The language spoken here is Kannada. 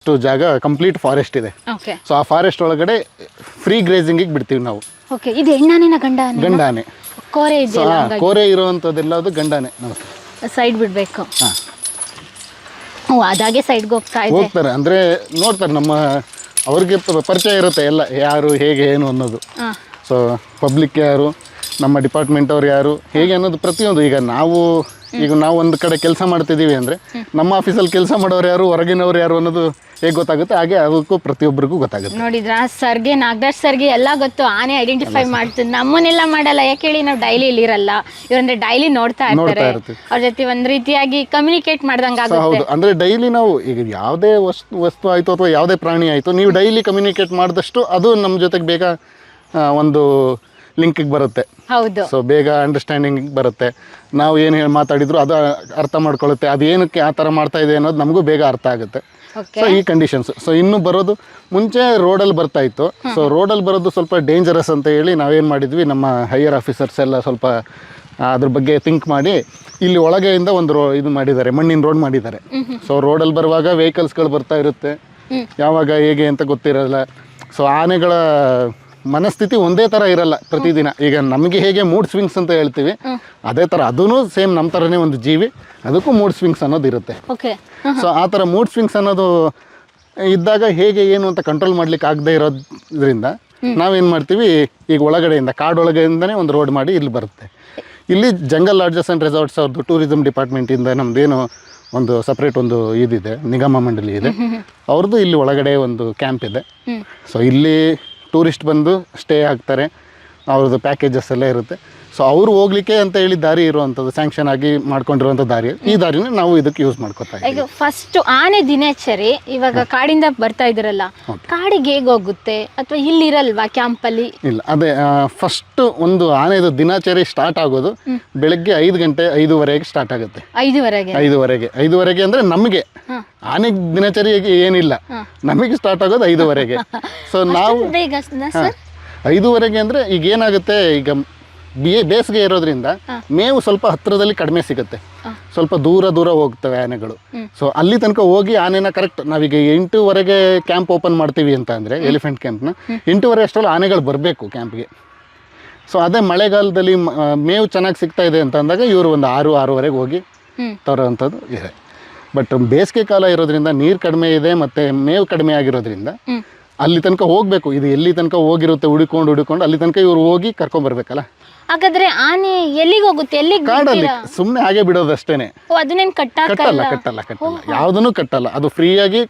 ಅಷ್ಟು ಜಾಗ ಕಂಪ್ಲೀಟ್ ಫಾರೆಸ್ಟ್ ಇದೆ. ಓಕೆ ಸೊ ಆ ಫಾರೆಸ್ಟ್ ಒಳಗಡೆ ಫ್ರೀ ಗ್ರೇಸಿಂಗಿಗೆ ಬಿಡ್ತೀವಿ ನಾವು. ಓಕೆ ಇದು ಹೆಣ್ಣಾನಿನ ಗಂಡ ಗಂಡಾನೆ. ಕೋರೆ ಸೊ ಇದೆಯಲ್ಲ ಕೋರೆ ಇರುವಂಥದ್ದೆಲ್ಲದು ಗಂಡಾನೆ. ನಮಸ್ತೆ. ಸೈಡ್ ಬಿಡ್ಬೇಕು. ಹಾ. ಅದಾಗೆ ಸೈಡ್ಗೆ ಹೋಗ್ತಾ ಇದೆ. ಹೋಗ್ತಾರೆ. ಅಂದ್ರೆ ನೋಡ್ತಾರೆ ನಮ್ಮ ಅವ್ರಿಗೆ ಪ- ಪರಿಚಯ ಇರುತ್ತೆ ಎಲ್ಲ ಯಾರು ಹೇಗೆ ಏನು ಅನ್ನೋದು. ಹಾಂ. ಸೊ ಪಬ್ಲಿಕ್ ಯಾರು ನಮ್ಮ ಡಿಪಾರ್ಟ್ಮೆಂಟ್ ಅವ್ರು ಯಾರು ಹೇಗೆ ಅನ್ನೋದು ಪ್ರತಿಯೊಂದು. ಈಗ ನಾವು ಈಗ ನಾವು ಒಂದು ಕಡೆ ಕೆಲಸ ಮಾಡ್ತಿದ್ದೀವಿ ಅಂದರೆ ನಮ್ಮ ಆಫೀಸಲ್ಲಿ ಕೆಲಸ ಮಾಡೋರು ಯಾರು ಹೊರಗಿನವ್ರು ಯಾರು ಅನ್ನೋದು ಹೇಗೆ ಗೊತ್ತಾಗುತ್ತೆ? ಹಾಗೆ ಅದಕ್ಕೂ ಪ್ರತಿಯೊಬ್ಬರಿಗೂ ಗೊತ್ತಾಗುತ್ತೆ. ನೋಡಿದ್ರ? ಸರ್ಗೆ ನಾಗರಾಜ್ ಸರ್ಗೆ ಎಲ್ಲ ಗೊತ್ತು. ಆನೆ ಐಡೆಂಟಿಫೈ ಮಾಡ್ತದೆ. ನಮ್ಮನ್ನೆಲ್ಲ ಮಾಡಲ್ಲ. ಯಾಕೆ ಹೇಳಿ ನಾವು ಡೈಲಿ ಇಲ್ಲಿರಲ್ಲ ಇವ್ರಂದ್ರೆ ಡೈಲಿ ನೋಡ್ತಾ ಇರ್ತಾರೆ. ಅವ್ರ ಜೊತೆ ಒಂದ್ ರೀತಿಯಾಗಿ ಕಮ್ಯುನಿಕೇಟ್ ಮಾಡ್ದಂಗ ಹೌದು. ಅಂದ್ರೆ ಡೈಲಿ ನಾವು ಈಗ ಯಾವುದೇ ವಸ್ತು ವಸ್ತು ಆಯಿತು ಅಥವಾ ಯಾವುದೇ ಪ್ರಾಣಿ ಆಯಿತು ನೀವು ಡೈಲಿ ಕಮ್ಯುನಿಕೇಟ್ ಮಾಡಿದಷ್ಟು ಅದು ನಮ್ಮ ಜೊತೆಗೆ ಬೇಗ ಒಂದು ಲಿಂಕಿಗೆ ಬರುತ್ತೆ. ಹೌದು. ಸೊ ಬೇಗ ಅಂಡರ್ಸ್ಟ್ಯಾಂಡಿಂಗ್ ಬರುತ್ತೆ. ನಾವು ಏನು ಹೇಳಿ ಮಾತಾಡಿದ್ರು ಅದು ಅರ್ಥ ಮಾಡ್ಕೊಳ್ಳುತ್ತೆ. ಅದು ಏನಕ್ಕೆ ಆ ಥರ ಮಾಡ್ತಾ ಇದೆ ಅನ್ನೋದು ನಮಗೂ ಬೇಗ ಅರ್ಥ ಆಗುತ್ತೆ. ಸೊ ಈ ಕಂಡೀಷನ್ಸ್ ಸೊ ಇನ್ನು ಬರೋದು ಮುಂಚೆ ರೋಡಲ್ಲಿ ಬರ್ತಾ ಇತ್ತು. ಸೊ ರೋಡಲ್ಲಿ ಬರೋದು ಸ್ವಲ್ಪ ಡೇಂಜರಸ್ ಅಂತ ಹೇಳಿ ನಾವೇನು ಮಾಡಿದ್ವಿ ನಮ್ಮ ಹೈಯರ್ ಆಫೀಸರ್ಸ್ ಎಲ್ಲ ಸ್ವಲ್ಪ ಅದ್ರ ಬಗ್ಗೆ ಥಿಂಕ್ ಮಾಡಿ ಇಲ್ಲಿ ಒಳಗೆಯಿಂದ ಒಂದು ರೋ ಇದು ಮಾಡಿದ್ದಾರೆ ಮಣ್ಣಿನ ರೋಡ್ ಮಾಡಿದ್ದಾರೆ. ಸೊ ರೋಡಲ್ಲಿ ಬರುವಾಗ ವೆಹಿಕಲ್ಸ್ಗಳು ಬರ್ತಾ ಇರುತ್ತೆ. ಯಾವಾಗ ಹೇಗೆ ಅಂತ ಗೊತ್ತಿರಲ್ಲ. ಸೊ ಆನೆಗಳ ಮನಸ್ಥಿತಿ ಒಂದೇ ಥರ ಇರಲ್ಲ ಪ್ರತಿದಿನ. ಈಗ ನಮಗೆ ಹೇಗೆ ಮೂಡ್ ಸ್ವಿಂಗ್ಸ್ ಅಂತ ಹೇಳ್ತೀವಿ ಅದೇ ಥರ ಅದೂ ಸೇಮ್ ನಮ್ಮ ಥರನೇ ಒಂದು ಜೀವಿ ಅದಕ್ಕೂ ಮೂಡ್ ಸ್ವಿಂಗ್ಸ್ ಅನ್ನೋದು ಇರುತ್ತೆ. ಓಕೆ ಸೊ ಆ ಥರ ಮೂಡ್ ಸ್ವಿಂಗ್ಸ್ ಅನ್ನೋದು ಇದ್ದಾಗ ಹೇಗೆ ಏನು ಅಂತ ಕಂಟ್ರೋಲ್ ಮಾಡ್ಲಿಕ್ಕೆ ಆಗದೆ ಇರೋದ್ರಿಂದ ನಾವೇನು ಮಾಡ್ತೀವಿ ಈಗ ಒಳಗಡೆಯಿಂದ ಕಾಡೊಳಗೆಯಿಂದನೇ ಒಂದು ರೋಡ್ ಮಾಡಿ ಇಲ್ಲಿ ಬರುತ್ತೆ. ಇಲ್ಲಿ ಜಂಗಲ್ ಲಾಡ್ಜಸ್ ಆ್ಯಂಡ್ ರೆಸಾರ್ಟ್ಸ್ ಅವ್ರದ್ದು ಟೂರಿಸಮ್ ಡಿಪಾರ್ಟ್ಮೆಂಟಿಂದ ನಮ್ಮದೇನು ಒಂದು ಸಪ್ರೇಟ್ ಒಂದು ಇದಿದೆ ನಿಗಮ ಮಂಡಳಿ ಇದೆ. ಅವ್ರದ್ದು ಇಲ್ಲಿ ಒಳಗಡೆ ಒಂದು ಕ್ಯಾಂಪ್ ಇದೆ. ಸೊ ಇಲ್ಲಿ ಟೂರಿಸ್ಟ್ ಬಂದು ಸ್ಟೇ ಆಗ್ತಾರೆ. ಅವ್ರದ್ದು ಪ್ಯಾಕೇಜಸ್ ಎಲ್ಲ ಇರುತ್ತೆ. ಸೊ ಅವ್ರು ಹೋಗ್ಲಿಕ್ಕೆ ಅಂತ ಹೇಳಿ ದಾರಿ ಇರುವಂಥದ್ದು ಸ್ಯಾಂಕ್ಷನ್ ಆಗಿ ಮಾಡ್ಕೊಂಡಿರುವಂಥ ದಾರಿ. ಈ ದಾರಿನ ನಾವು ಇದಕ್ಕೆ ಯೂಸ್ ಮಾಡ್ಕೊತಾ ಈಗ ಫಸ್ಟ್ ಆನೆ ದಿನಚರಿ ಇವಾಗ ಕಾಡಿಂದ ಬರ್ತಾ ಇದ್ರಲ್ಲ ಕಾಡಿಗೆ ಹೇಗೆ ಹೋಗುತ್ತೆ? ಅಥವಾ ಇಲ್ಲಿ ಇರಲ್ವಾ ಕ್ಯಾಂಪಲ್ಲಿ? ಇಲ್ಲ ಅದೇ ಫಸ್ಟ್ ಒಂದು ಆನೆದು ದಿನಾಚರಿ ಸ್ಟಾರ್ಟ್ ಆಗೋದು ಬೆಳಗ್ಗೆ ಐದು ಗಂಟೆ ಐದುವರೆಗೆ ಸ್ಟಾರ್ಟ್ ಆಗುತ್ತೆ. ಐದುವರೆಗೆ? ಐದುವರೆಗೆ. ಐದುವರೆಗೆ ಅಂದ್ರೆ ನಮಗೆ. ಆನೆ ದಿನಚರಿ ಏನಿಲ್ಲ. ನಮಗೆ ಸ್ಟಾರ್ಟ್ ಆಗೋದು ಐದುವರೆಗೆ. ಸೊ ನಾವು ಐದೂವರೆಗೆ ಅಂದರೆ ಈಗ ಏನಾಗುತ್ತೆ? ಈಗ ಬೇ ಬೇಸಿಗೆ ಇರೋದ್ರಿಂದ ಮೇವು ಸ್ವಲ್ಪ ಹತ್ತಿರದಲ್ಲಿ ಕಡಿಮೆ ಸಿಗುತ್ತೆ. ಸ್ವಲ್ಪ ದೂರ ದೂರ ಹೋಗ್ತವೆ ಆನೆಗಳು. ಸೊ ಅಲ್ಲಿ ತನಕ ಹೋಗಿ ಆನೆನ ಕರೆಕ್ಟ್ ನಾವೀಗ ಎಂಟೂವರೆಗೆ ಕ್ಯಾಂಪ್ ಓಪನ್ ಮಾಡ್ತೀವಿ ಅಂತ ಅಂದರೆ ಎಲಿಫೆಂಟ್ ಕ್ಯಾಂಪ್ನ ಎಂಟೂವರೆ ಅಷ್ಟರಲ್ಲಿ ಆನೆಗಳು ಬರಬೇಕು ಕ್ಯಾಂಪ್ಗೆ ಸೊ ಅದೇ ಮಳೆಗಾಲದಲ್ಲಿ ಮೇವು ಚೆನ್ನಾಗಿ ಸಿಗ್ತಾ ಇದೆ ಅಂತ ಅಂದಾಗ ಇವರು ಒಂದು ಆರು ಆರೂವರೆಗೆ ಹೋಗಿ. ತರೋವಂಥದ್ದು ಇದೆ. ಬಟ್ ಬೇಸಿಗೆ ಕಾಲ ಇರೋದ್ರಿಂದ ನೀರು ಕಡಿಮೆ ಇದೆ ಮತ್ತು ಮೇವು ಕಡಿಮೆ ಆಗಿರೋದ್ರಿಂದ ಅಲ್ಲಿ ತನಕ ಹೋಗಬೇಕು. ಇದು ಎಲ್ಲಿ ತನಕ ಹೋಗಿರುತ್ತೆ ಹುಡುಕೊಂಡು ಹುಡುಕೊಂಡು ಅಲ್ಲಿ ತನಕ ಇವ್ರು ಹೋಗಿ ಕರ್ಕೊಂಬರ್ಬೇಕಲ್ಲ ಹಾಗಾದ್ರೆ ಆನೆ ಎಲ್ಲಿಗೆ ಹೋಗುತ್ತೆ? ಎಲ್ಲಿಗೆ ಕಾಡಲ್ಲಿ ಸುಮ್ಮನೆ ಹಾಗೆ ಬಿಡೋದು ಅಷ್ಟೇನೆ ಓ ಅದನ್ನೇನು ಕಟ್ಟಲ್ಲ ಕಟ್ಟಲ್ಲ ಕಟ್ಟಲ್ಲ. ಯಾವುದನ್ನು ಕಟ್ಟಲ್ಲ. ಅದು ಫ್ರೀಯಾಗಿ